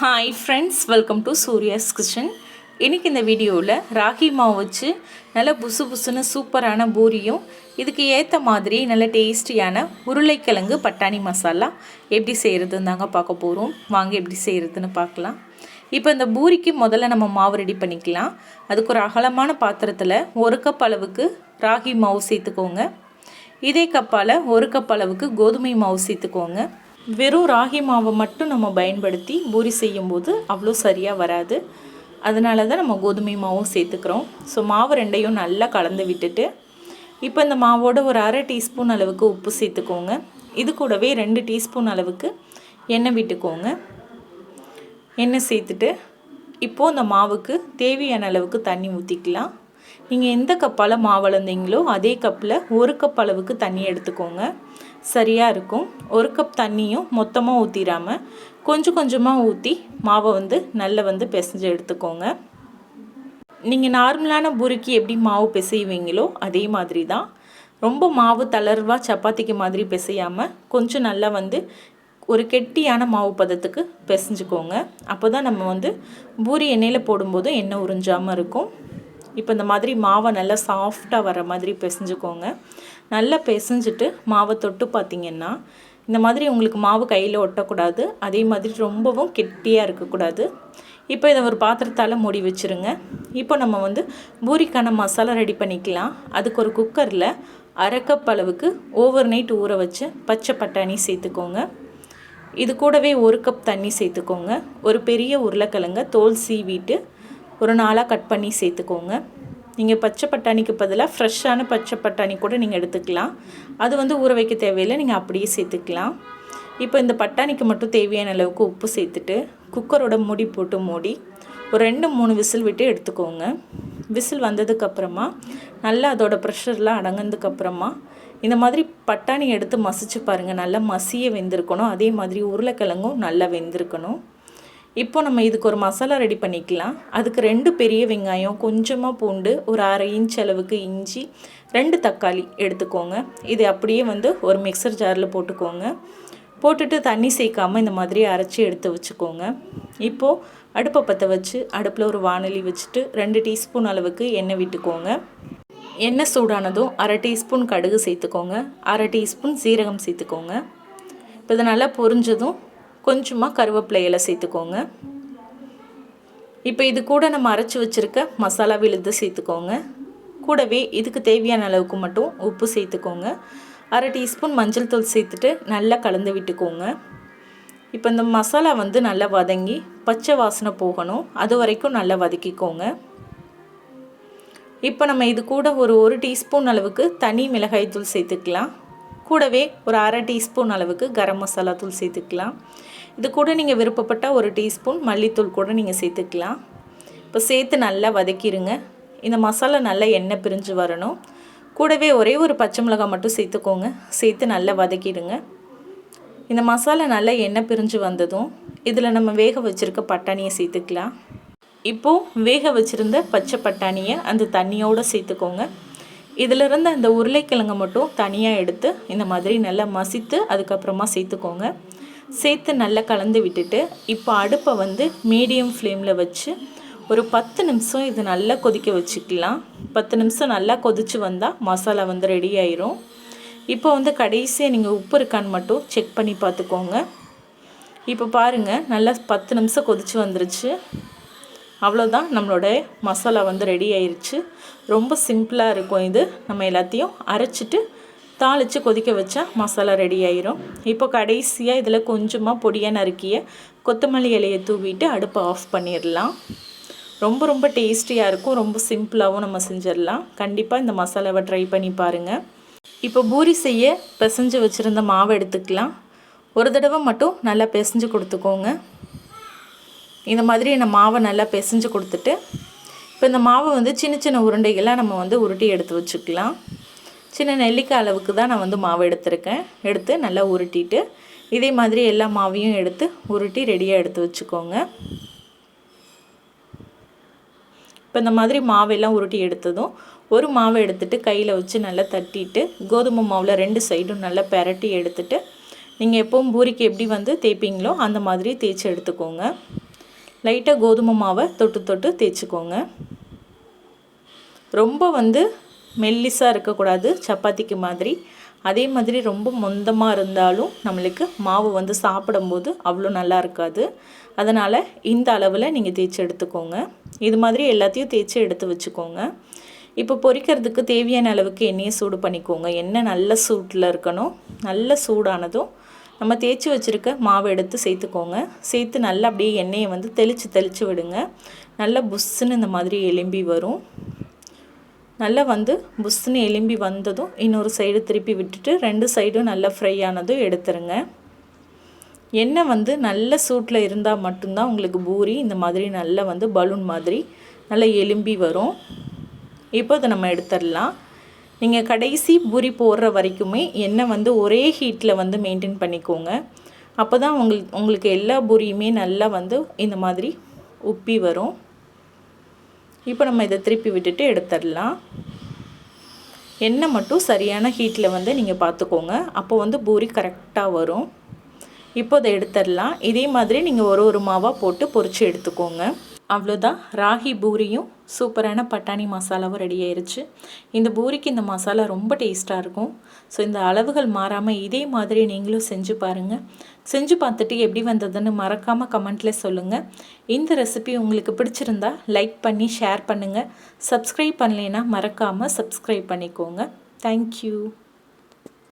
Hi friends welcome to Surya's kitchen இன்றைக்கி இந்த வீடியோவில் ராகி மாவு வச்சு நல்ல புசு புசுன்னு சூப்பரான பூரியும் இதுக்கு ஏற்ற மாதிரி நல்ல டேஸ்டியான உருளைக்கிழங்கு பட்டாணி மசாலா எப்படி செய்கிறதுன்னு தாங்க பார்க்க போகிறோம் வாங்க எப்படி செய்கிறதுன்னு பார்க்கலாம். இப்போ இந்த பூரிக்கு முதல்ல நம்ம மாவு ரெடி பண்ணிக்கலாம். அதுக்கு ஒரு அகலமான பாத்திரத்தில் ஒரு கப் அளவுக்கு ராகி மாவு சேர்த்துக்கோங்க. இதே கப்பால் ஒரு கப் அளவுக்கு கோதுமை மாவு சேர்த்துக்கோங்க. வெறும் ராகி மாவை மட்டும் நம்ம பயன்படுத்தி பூரி செய்யும்போது அவ்வளோ சரியாக வராது. அதனால தான் நம்ம கோதுமை மாவும் சேர்த்துக்கிறோம். ஸோ மாவு ரெண்டையும் நல்லா கலந்து விட்டுட்டு இப்போ இந்த மாவோட ஒரு அரை டீஸ்பூன் அளவுக்கு உப்பு சேர்த்துக்கோங்க. இது கூடவே ரெண்டு டீஸ்பூன் அளவுக்கு எண்ணெய் விட்டுக்கோங்க. எண்ணெய் சேர்த்துட்டு இப்போது இந்த மாவுக்கு தேவையான அளவுக்கு தண்ணி ஊற்றிக்கலாம் நீங்கள் எந்த கப்பால் மாவு அளந்தீங்களோ அதே கப்பில் ஒரு கப் அளவுக்கு தண்ணி எடுத்துக்கோங்க. சரியாக இருக்கும். ஒரு கப் தண்ணியும் மொத்தமாக ஊற்றிடாமல் கொஞ்சம் கொஞ்சமாக ஊற்றி மாவை வந்து நல்லா வந்து பிசைஞ்சு எடுத்துக்கோங்க. நீங்கள் நார்மலான பூரிக்கு எப்படி மாவு பிசைவீங்களோ அதே மாதிரி தான். ரொம்ப மாவு தளர்வாக சப்பாத்திக்கு மாதிரி பிசையாமல் கொஞ்சம் நல்லா வந்து ஒரு கெட்டியான மாவு பதத்துக்கு பிசைஞ்சுக்கோங்க. அப்போ தான் நம்ம வந்து பூரி எண்ணெயில் போடும்போது எண்ணெய் உறிஞ்சாமல் இருக்கும். இப்போ இந்த மாதிரி மாவை நல்லா சாஃப்டாக வர மாதிரி பிசைஞ்சுக்கோங்க. நல்லா பிசைஞ்சிட்டு மாவை தொட்டு பார்த்திங்கன்னா இந்த மாதிரி உங்களுக்கு மாவு கையில் ஒட்டக்கூடாது. அதே மாதிரி ரொம்பவும் கெட்டியாக இருக்கக்கூடாது. இப்போ இதை ஒரு பாத்திரத்தால் மூடி வச்சுருங்க. இப்போ நம்ம வந்து பூரிக்கான மசாலா ரெடி பண்ணிக்கலாம். அதுக்கு ஒரு குக்கரில் அரை கப் அளவுக்கு ஓவர் நைட் ஊற வச்சு பச்சை பட்டாணி சேர்த்துக்கோங்க. இது கூடவே ஒரு கப் தண்ணி சேர்த்துக்கோங்க. ஒரு பெரிய உருளைக்கிழங்க தோல் சீவிட்டு ஒரு நாளாக கட் பண்ணி சேர்த்துக்கோங்க. நீங்கள் பச்சை பட்டாணிக்கு பதிலாக ஃப்ரெஷ்ஷான பச்சை பட்டாணி கூட நீங்கள் எடுத்துக்கலாம். அது வந்து ஊற வைக்க தேவையில்லை நீங்கள் அப்படியே சேர்த்துக்கலாம். இப்போ இந்த பட்டாணிக்கு மட்டும் தேவையான அளவுக்கு உப்பு சேர்த்துட்டு குக்கரோட மூடி போட்டு மூடி ஒரு ரெண்டு மூணு விசில் விட்டு எடுத்துக்கோங்க. விசில் வந்ததுக்கப்புறமா நல்லா அதோட ப்ரெஷர்லாம் அடங்கினதுக்கப்புறமா இந்த மாதிரி பட்டாணி எடுத்து மசிச்சு பாருங்கள் நல்லா மசிய வெந்திருக்கணும். அதே மாதிரி உருளைக்கிழங்கும் நல்லா வெந்திருக்கணும். இப்போ நம்ம இதுக்கு ஒரு மசாலா ரெடி பண்ணிக்கலாம். அதுக்கு ரெண்டு பெரிய வெங்காயம் கொஞ்சமாக பூண்டு ஒரு அரை இன்ச் அளவுக்கு இஞ்சி ரெண்டு தக்காளி எடுத்துக்கோங்க. இது அப்படியே வந்து ஒரு மிக்சர் ஜாரில் போட்டுக்கோங்க. போட்டுட்டு தண்ணி சேர்க்காமல் இந்த மாதிரி அரைச்சி எடுத்து வச்சுக்கோங்க. இப்போது அடுப்பை பற்ற வச்சு அடுப்பில் ஒரு வானொலி வச்சுட்டு ரெண்டு டீஸ்பூன் அளவுக்கு எண்ணெய் விட்டுக்கோங்க. எண்ணெய் சூடானதும் அரை டீஸ்பூன் கடுகு சேர்த்துக்கோங்க. அரை டீஸ்பூன் சீரகம் சேர்த்துக்கோங்க. இப்போ இதை நல்லா பொரிஞ்சதும் கொஞ்சமாக கருவேப்பிலை இலை சேர்த்துக்கோங்க. இப்போ இது கூட நம்ம அரைச்சி வச்சுருக்க மசாலா விழுது சேர்த்துக்கோங்க. கூடவே இதுக்கு தேவையான அளவுக்கு மட்டும் உப்பு சேர்த்துக்கோங்க. அரை டீஸ்பூன் மஞ்சள் தூள் சேர்த்துட்டு நல்லா கலந்து விட்டுக்கோங்க. இப்போ இந்த மசாலா வந்து நல்லா வதங்கி பச்சை வாசனை போகணும். அது வரைக்கும் நல்லா வதக்கிக்கோங்க. இப்போ நம்ம இது கூட ஒரு ஒரு டீஸ்பூன் அளவுக்கு தனி மிளகாய் தூள் சேர்த்துக்கலாம். கூடவே ஒரு அரை டீஸ்பூன் அளவுக்கு கரம் மசாலா தூள் சேர்த்துக்கலாம். இது கூட நீங்கள் விருப்பப்பட்டால் ஒரு டீஸ்பூன் மல்லித்தூள் கூட நீங்கள் சேர்த்துக்கலாம். இப்போ சேர்த்து நல்லா வதக்கிடுங்க இந்த மசாலா நல்லா எண்ணெய் பிரிஞ்சு வரணும். கூடவே ஒரே ஒரு பச்சை மிளகாய் மட்டும் சேர்த்துக்கோங்க. சேர்த்து நல்லா வதக்கிடுங்க. இந்த மசாலா நல்லா எண்ணெய் பிரிஞ்சு வந்ததும் இதில் நம்ம வேக வச்சுருக்க பட்டாணியை சேர்த்துக்கலாம். இப்போது வேக வச்சுருந்த பச்சை பட்டாணியை அந்த தண்ணியோடு சேர்த்துக்கோங்க. இதிலிருந்து அந்த உருளைக்கிழங்கை மட்டும் தனியாக எடுத்து இந்த மாதிரி நல்லா மசித்து அதுக்கப்புறமா சேர்த்துக்கோங்க. சேர்த்து நல்லா கலந்து விட்டுட்டு இப்போ அடுப்பை வந்து மீடியம் ஃப்ளேமில் வச்சு ஒரு பத்து நிமிஷம் இது நல்லா கொதிக்க வச்சுக்கலாம். பத்து நிமிஷம் நல்லா கொதித்து வந்தால் மசாலா வந்து ரெடி ஆயிரும். இப்போ வந்து கடைசியாக நீங்கள் உப்பு இருக்கான்னு மட்டும் செக் பண்ணி பார்த்துக்கோங்க. இப்போ பாருங்கள் நல்லா பத்து நிமிஷம் கொதித்து வந்துருச்சு. அவ்வளோதான் நம்மளோட மசாலா வந்து ரெடி ஆயிடுச்சு ரொம்ப சிம்பிளாக இருக்கும் இது. நம்ம எல்லாத்தையும் அரைச்சிட்டு தாளித்து கொதிக்க வச்சா மசாலா ரெடி ஆயிரும். இப்போ கடைசியாக இதில் கொஞ்சமாக பொடியாக நறுக்கிய கொத்தமல்லி இலையை தூவிட்டு அடுப்பை ஆஃப் பண்ணிடலாம் ரொம்ப ரொம்ப டேஸ்டியாக இருக்கும். ரொம்ப சிம்பிளாகவும் நம்ம செஞ்சிடலாம் கண்டிப்பாக இந்த மசாலாவை ட்ரை பண்ணி பாருங்கள் இப்போ பூரி செய்ய பிசைஞ்சு வச்சுருந்த மாவை எடுத்துக்கலாம். ஒரு தடவை மட்டும் நல்லா பிசைஞ்சு கொடுத்துக்கோங்க. இந்த மாதிரி இந்த மாவை நல்லா பிசைஞ்சு கொடுத்துட்டு இப்போ இந்த மாவை வந்து சின்ன சின்ன உருண்டைகளாக நம்ம வந்து உருட்டி எடுத்து வச்சுக்கலாம். சின்ன நெல்லிக்காய் அளவுக்கு தான் நான் வந்து மாவு எடுத்திருக்கேன். எடுத்து நல்லா உருட்டிட்டு இதே மாதிரி எல்லா மாவையும் எடுத்து உருட்டி ரெடியாக எடுத்து வச்சுக்கோங்க. இப்போ இந்த மாதிரி மாவெல்லாம் உருட்டி எடுத்ததும் ஒரு மாவை எடுத்துகிட்டு கையில் வச்சு நல்லா தட்டிட்டு கோதுமை மாவில் ரெண்டு சைடும் நல்லா பெரட்டி எடுத்துட்டு நீங்கள் எப்போவும் பூரிக்கு எப்படி வந்து தேய்ப்பீங்களோ அந்த மாதிரி தேய்ச்சி எடுத்துக்கோங்க. லைட்டாக கோதுமை மாவை தொட்டு தொட்டு தேய்ச்சிக்கோங்க. ரொம்ப வந்து மெல்லிஸாக இருக்கக்கூடாது சப்பாத்திக்கு மாதிரி. அதே மாதிரி ரொம்ப மொந்தமாக இருந்தாலும் நம்மளுக்கு மாவு வந்து சாப்பிடும்போது அவ்வளோ நல்லா இருக்காது. அதனால் இந்த அளவில் நீங்கள் தேய்ச்சி எடுத்துக்கோங்க. இது மாதிரி எல்லாத்தையும் தேய்ச்சி எடுத்து வச்சுக்கோங்க. இப்போ பொரிக்கிறதுக்கு தேவையான அளவுக்கு எண்ணெயை சூடு பண்ணிக்கோங்க. எண்ணெய் நல்ல சூட்டில் இருக்கணும். நல்ல சூடானதும் நம்ம தேய்ச்சி வச்சுருக்க மாவு எடுத்து சேர்த்துக்கோங்க. சேர்த்து நல்லா அப்படியே எண்ணெயை வந்து தெளித்து தெளித்து விடுங்க. நல்லா புஷ்ஷுன்னு இந்த மாதிரி எலும்பி வரும். நல்லா வந்து புஷ்ஷுன்னு எலும்பி வந்ததும் இன்னொரு சைடு திருப்பி விட்டுட்டு ரெண்டு சைடும் நல்லா ஃப்ரை ஆனதும் எடுத்துருங்க. எண்ணெய் வந்து நல்ல சூட்டில் இருந்தால் மட்டும்தான் உங்களுக்கு பூரி இந்த மாதிரி நல்லா வந்து பலூன் மாதிரி நல்லா எலும்பி வரும். இப்போ அதை நம்ம எடுத்துடலாம். நீங்கள் கடைசி பூரி போடுற வரைக்குமே எண்ணெய் வந்து ஒரே ஹீட்டில் வந்து மெயின்டைன் பண்ணிக்கோங்க. அப்போ தான் உங்களுக்கு உங்களுக்கு எல்லா பூரியுமே நல்லா வந்து இந்த மாதிரி உப்பி வரும். இப்போ நம்ம இதை திருப்பி விட்டுட்டு எடுத்துடலாம். எண்ணெய் மட்டும் சரியான ஹீட்டில் வந்து நீங்கள் பார்த்துக்கோங்க. அப்போ வந்து பூரி கரெக்டாக வரும். இப்போ அதை எடுத்துடலாம். இதே மாதிரி நீங்கள் ஒரு ஒரு மாவாக போட்டு பொறிச்சு எடுத்துக்கோங்க. அவ்வளோதான். ராகி பூரியும் சூப்பரான பட்டாணி மசாலாவும் ரெடி ஆயிடுச்சு இந்த பூரிக்கு இந்த மசாலா ரொம்ப டேஸ்ட்டாக இருக்கும். ஸோ இந்த அளவுகள் மாறாமல் இதே மாதிரி நீங்களும் செஞ்சு பாருங்கள் செஞ்சு பார்த்துட்டு எப்படி வந்ததுன்னு மறக்காமல் கமெண்ட்டில் சொல்லுங்கள் இந்த ரெசிபி உங்களுக்கு பிடிச்சிருந்தா லைக் பண்ணி ஷேர் பண்ணுங்கள் சப்ஸ்கிரைப் பண்ணலைன்னா மறக்காமல் சப்ஸ்கிரைப் பண்ணிக்கோங்க. தேங்க்யூ